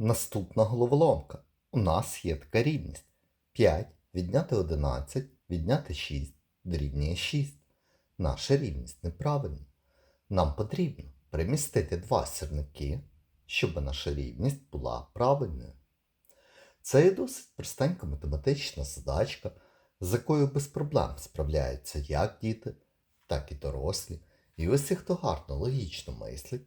Наступна головоломка. У нас є така рівність. 5 відняти 11, відняти 6 дорівнює 6. Наша рівність неправильна. Нам потрібно перемістити два сірники, щоб наша рівність була правильною. Це є досить простенька математична задачка, з якою без проблем справляються як діти, так і дорослі. І усі, хто гарно логічно мислить,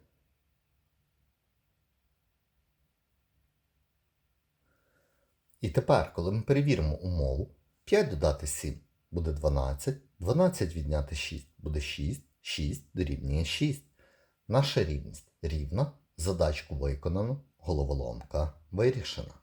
І тепер, коли ми перевіримо умову, 5 додати 7 буде 12, 12 відняти 6 буде 6, 6 дорівнює 6. Наша рівність рівна, задачку виконано, головоломка вирішена.